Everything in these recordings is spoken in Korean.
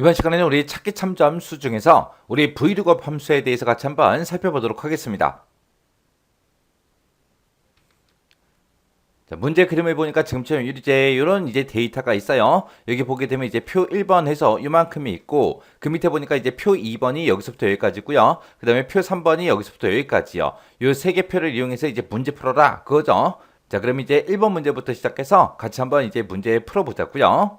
이번 시간에는 우리 찾기 참조 함수 중에서 우리 vlookup 함수에 대해서 같이 한번 살펴보도록 하겠습니다. 자, 문제 그림을 보니까 지금처럼 이제 이런 이제 데이터가 있어요. 여기 보게 되면 이제 표 1번 해서 이만큼이 있고 그 밑에 보니까 이제 표 2번이 여기서부터 여기까지고요. 그다음에 표 3번이 여기서부터 여기까지요. 요 세 개 표를 이용해서 이제 문제 풀어라 그거죠. 자, 그럼 이제 1번 문제부터 시작해서 같이 한번 이제 문제 풀어보자고요.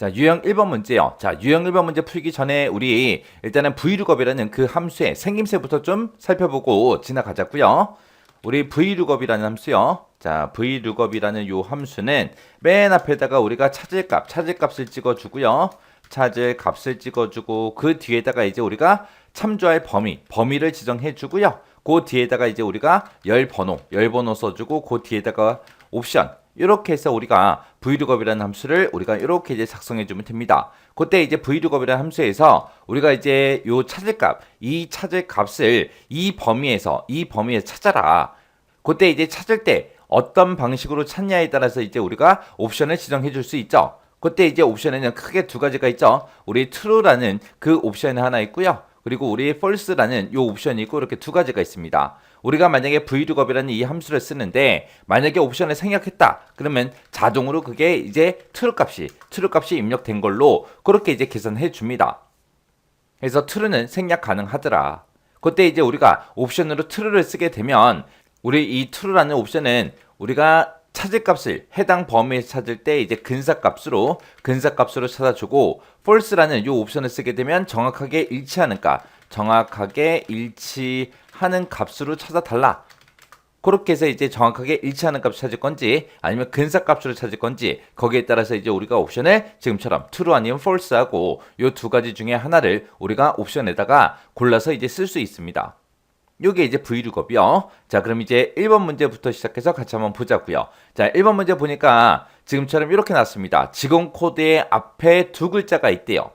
자, 유형 1번 문제요. 자, 유형 1번 문제 풀기 전에 우리 일단은 vlookup이라는 그 함수의 생김새부터 좀 살펴보고 지나가자고요. 우리 vlookup이라는 함수요. 자, vlookup이라는 요 함수는 맨 앞에다가 우리가 찾을 값, 찾을 값을 찍어 주고요. 찾을 값을 찍어 주고 그 뒤에다가 이제 우리가 참조할 범위, 범위를 지정해 주고요. 그 뒤에다가 이제 우리가 열 번호, 열 번호 써 주고 그 뒤에다가 옵션 이렇게 해서 우리가 vlookup이라는 함수를 우리가 이렇게 이제 작성해 주면 됩니다. 그때 이제 vlookup이라는 함수에서 우리가 이제 요 찾을 값, 이 찾을 값을 이 범위에서 이 범위에서 찾아라. 그때 이제 찾을 때 어떤 방식으로 찾냐에 따라서 이제 우리가 옵션을 지정해 줄 수 있죠. 그때 이제 옵션에는 크게 두 가지가 있죠. 우리 true라는 그 옵션이 하나 있고요. 그리고 우리 false라는 요 옵션이 있고 이렇게 두 가지가 있습니다. 우리가 만약에 vlookup이라는 이 함수를 쓰는데 만약에 옵션을 생략했다 그러면 자동으로 그게 이제 true 값이 true 값이 입력된 걸로 그렇게 이제 계산해 줍니다. 그래서 true는 생략 가능하더라. 그때 이제 우리가 옵션으로 true를 쓰게 되면 우리 이 true라는 옵션은 우리가 찾을 값을 해당 범위에서 찾을 때 이제 근사 값으로 근사 값으로 찾아주고 false라는 이 옵션을 쓰게 되면 정확하게 일치하는 값, 정확하게 일치하는 값으로 찾아달라. 그렇게 해서 이제 정확하게 일치하는 값을 찾을 건지 아니면 근사 값으로 찾을 건지 거기에 따라서 이제 우리가 옵션을 지금처럼 true 아니면 false 하고 이두 가지 중에 하나를 우리가 옵션에다가 골라서 이제 쓸 수 있습니다. 요게 이제 vlookup이요. 자, 그럼 이제 1번 문제부터 시작해서 같이 한번 보자고요. 자, 1번 문제 보니까 지금처럼 이렇게 났습니다. 직원 코드의 앞에 두 글자가 있대요.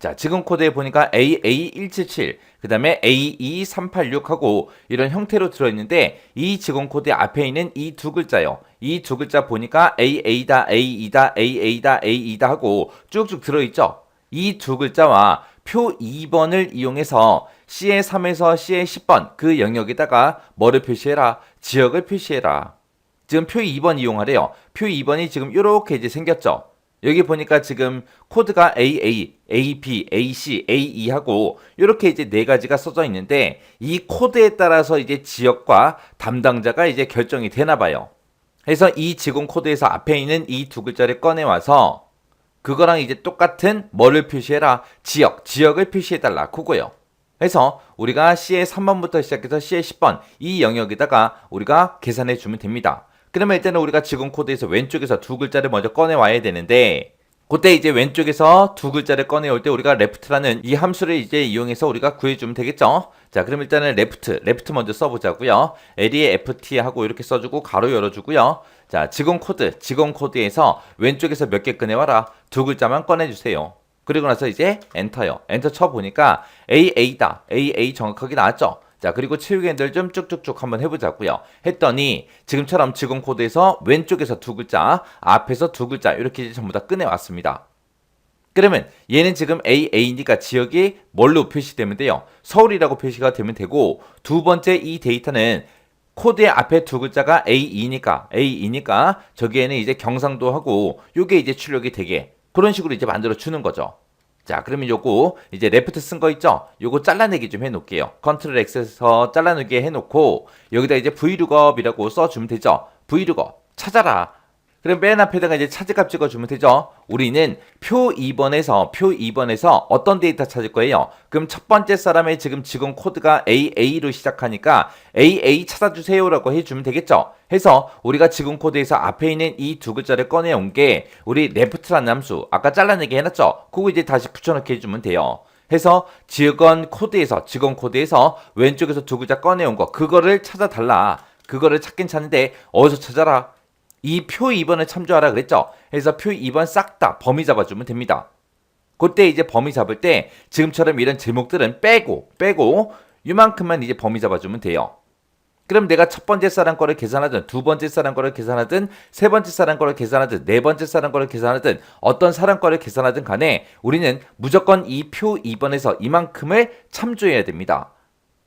자, 지금 코드에 보니까 AA177, 그 다음에 AE386하고 이런 형태로 들어있는데 이 직원 코드 앞에 있는 이 두 글자요. 이 두 글자 보니까 AA다, AE다, AA다, AE다 하고 쭉쭉 들어있죠. 이 두 글자와 표 2번을 이용해서 C의 3에서 C의 10번 그 영역에다가 뭐를 표시해라? 지역을 표시해라. 지금 표 2번 이용하래요. 표 2번이 지금 이렇게 이제 생겼죠. 여기 보니까 지금 코드가 AA, AB, AC, AE 하고 이렇게 이제 네 가지가 써져 있는데 이 코드에 따라서 이제 지역과 담당자가 이제 결정이 되나 봐요. 그래서 이 직원 코드에서 앞에 있는 이 두 글자를 꺼내 와서 그거랑 이제 똑같은 뭐를 표시해라? 지역, 지역을 표시해달라. 그거요. 그래서 우리가 C의 3번부터 시작해서 C의 10번 이 영역에다가 우리가 계산해 주면 됩니다. 그러면 일단은 우리가 지금 코드에서 왼쪽에서 두 글자를 먼저 꺼내 와야 되는데 그때 이제 왼쪽에서 두 글자를 꺼내올 때 우리가 left라는 이 함수를 이제 이용해서 우리가 구해주면 되겠죠. 자, 그럼 일단은 left, left 먼저 써보자고요. L에 ft 하고 이렇게 써주고 가로 열어주고요. 자, 직원 코드, 직원 코드에서 왼쪽에서 몇 개 꺼내와라. 두 글자만 꺼내주세요. 그리고 나서 이제 엔터요. 엔터 쳐보니까 AA다. AA 정확하게 나왔죠. 자, 그리고 치우기들 좀 쭉쭉쭉 한번 해보자고요. 했더니 지금처럼 직원 코드에서 왼쪽에서 두 글자, 앞에서 두 글자 이렇게 전부 다 꺼내왔습니다. 그러면 얘는 지금 AA니까 지역이 뭘로 표시되면 돼요? 서울이라고 표시가 되면 되고 두 번째 이 데이터는 코드의 앞에 두 글자가 A이니까 A이니까 저기에는 이제 경상도 하고 요게 이제 출력이 되게 그런 식으로 이제 만들어 주는 거죠. 자, 그러면 요거 이제 레프트 쓴 거 있죠? 요거 잘라내기 좀 해놓을게요. 컨트롤 X에서 잘라내기 해놓고 여기다 이제 vlookup이라고 써주면 되죠. vlookup 찾아라. 그럼 맨 앞에다가 이제 차지값 찍어주면 되죠. 우리는 표 2번에서 표 2번에서 어떤 데이터 찾을 거예요. 그럼 첫 번째 사람의 지금 직원 코드가 AA로 시작하니까 AA 찾아주세요라고 해주면 되겠죠. 해서 우리가 직원 코드에서 앞에 있는 이 두 글자를 꺼내온 게 우리 left라는 함수 아까 잘라내기 해놨죠. 그거 이제 다시 붙여넣기 해주면 돼요. 해서 직원 코드에서 직원 코드에서 왼쪽에서 두 글자 꺼내온 거 그거를 찾아달라. 그거를 찾긴 찾는데 어디서 찾아라? 이 표 2번을 참조하라 그랬죠. 그래서 표 2번 싹 다 범위 잡아주면 됩니다. 그때 이제 범위 잡을 때 지금처럼 이런 제목들은 빼고 빼고 이만큼만 이제 범위 잡아주면 돼요. 그럼 내가 첫 번째 사람 거를 계산하든 두 번째 사람 거를 계산하든 세 번째 사람 거를 계산하든 네 번째 사람 거를 계산하든 어떤 사람 거를 계산하든 간에 우리는 무조건 이 표 2번에서 이만큼을 참조해야 됩니다.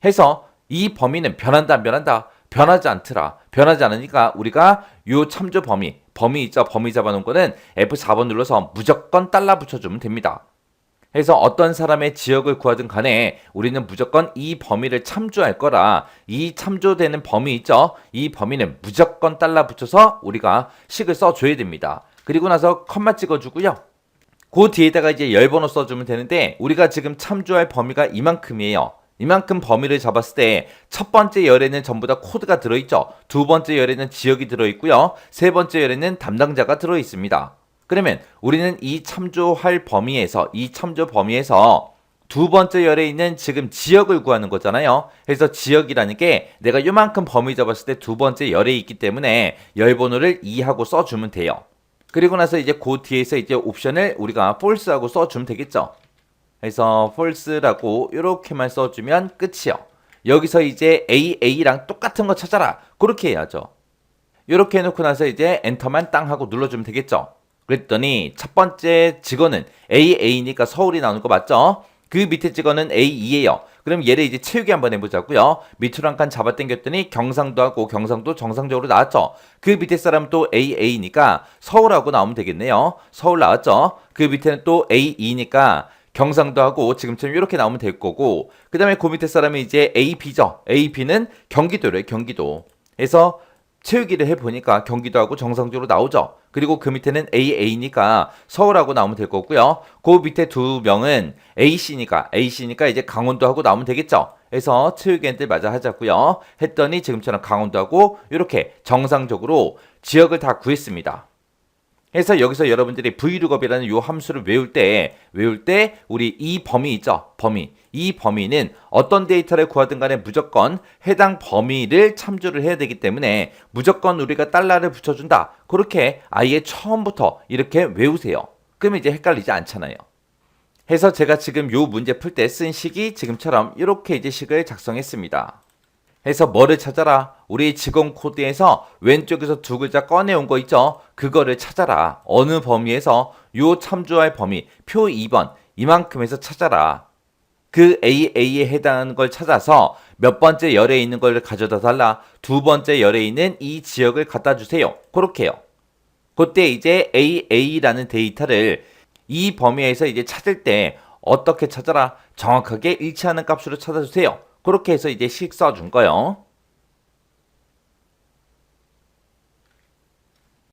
해서 이 범위는 변한다 안 변한다 변하지 않더라 변하지 않으니까 우리가 요 참조 범위 범위 있죠 범위 잡아놓은 거는 F4번 눌러서 무조건 달러 붙여주면 됩니다. 해서 어떤 사람의 지역을 구하든 간에 우리는 무조건 이 범위를 참조할 거라 이 참조되는 범위 있죠? 이 범위는 무조건 달러 붙여서 우리가 식을 써줘야 됩니다. 그리고 나서 컴마 찍어주고요. 그 뒤에다가 이제 열 번호 써주면 되는데 우리가 지금 참조할 범위가 이만큼이에요. 이만큼 범위를 잡았을 때 첫 번째 열에는 전부 다 코드가 들어있죠. 두 번째 열에는 지역이 들어있고요. 세 번째 열에는 담당자가 들어있습니다. 그러면 우리는 이 참조할 범위에서 이 참조 범위에서 두 번째 열에 있는 지금 지역을 구하는 거잖아요. 그래서 지역이라는 게 내가 요만큼 범위 잡았을 때 두 번째 열에 있기 때문에 열 번호를 2하고 써주면 돼요. 그리고 나서 이제 그 뒤에서 이제 옵션을 우리가 false하고 써주면 되겠죠. 그래서 false라고 이렇게만 써주면 끝이요. 여기서 이제 AA랑 똑같은 거 찾아라. 그렇게 해야죠. 이렇게 해놓고 나서 이제 엔터만 땅 하고 눌러주면 되겠죠. 그랬더니 첫 번째 직원은 AA니까 서울이 나오는 거 맞죠? 그 밑에 직원은 A2예요. 그럼 얘를 이제 채우기 한번 해보자고요. 밑으로 한 칸 잡아 당겼더니 경상도 하고 경상도 정상적으로 나왔죠. 그 밑에 사람 또 AA니까 서울하고 나오면 되겠네요. 서울 나왔죠. 그 밑에는 또 A2니까 경상도 하고 지금처럼 이렇게 나오면 될 거고 그 다음에 그 밑에 사람이 이제 AP죠. AP는 경기도래요. 경기도. 그래서 채우기를 해보니까 경기도하고 정상적으로 나오죠. 그리고 그 밑에는 AA니까 서울하고 나오면 될 거고요. 그 밑에 두 명은 AC니까 AC니까 이제 강원도하고 나오면 되겠죠. 그래서 채우기한테 맞아 하자고요. 했더니 지금처럼 강원도하고 이렇게 정상적으로 지역을 다 구했습니다. 해서 여기서 여러분들이 vlookup이라는 요 함수를 외울 때 외울 때 우리 이 범위 있죠? 범위. 이 범위는 어떤 데이터를 구하든 간에 무조건 해당 범위를 참조를 해야 되기 때문에 무조건 우리가 달러를 붙여준다. 그렇게 아예 처음부터 이렇게 외우세요. 그러면 이제 헷갈리지 않잖아요. 해서 제가 지금 요 문제 풀 때 쓴 식이 지금처럼 이렇게 이제 식을 작성했습니다 해서 뭐를 찾아라. 우리 직원 코드에서 왼쪽에서 두 글자 꺼내온 거 있죠? 그거를 찾아라. 어느 범위에서 요 참조할 범위, 표 2번, 이만큼에서 찾아라. 그 AA에 해당하는 걸 찾아서 몇 번째 열에 있는 걸 가져다 달라. 두 번째 열에 있는 이 지역을 갖다 주세요. 그렇게요. 그때 이제 AA라는 데이터를 이 범위에서 이제 찾을 때 어떻게 찾아라? 정확하게 일치하는 값으로 찾아주세요. 그렇게 해서 이제 식 써준 거요.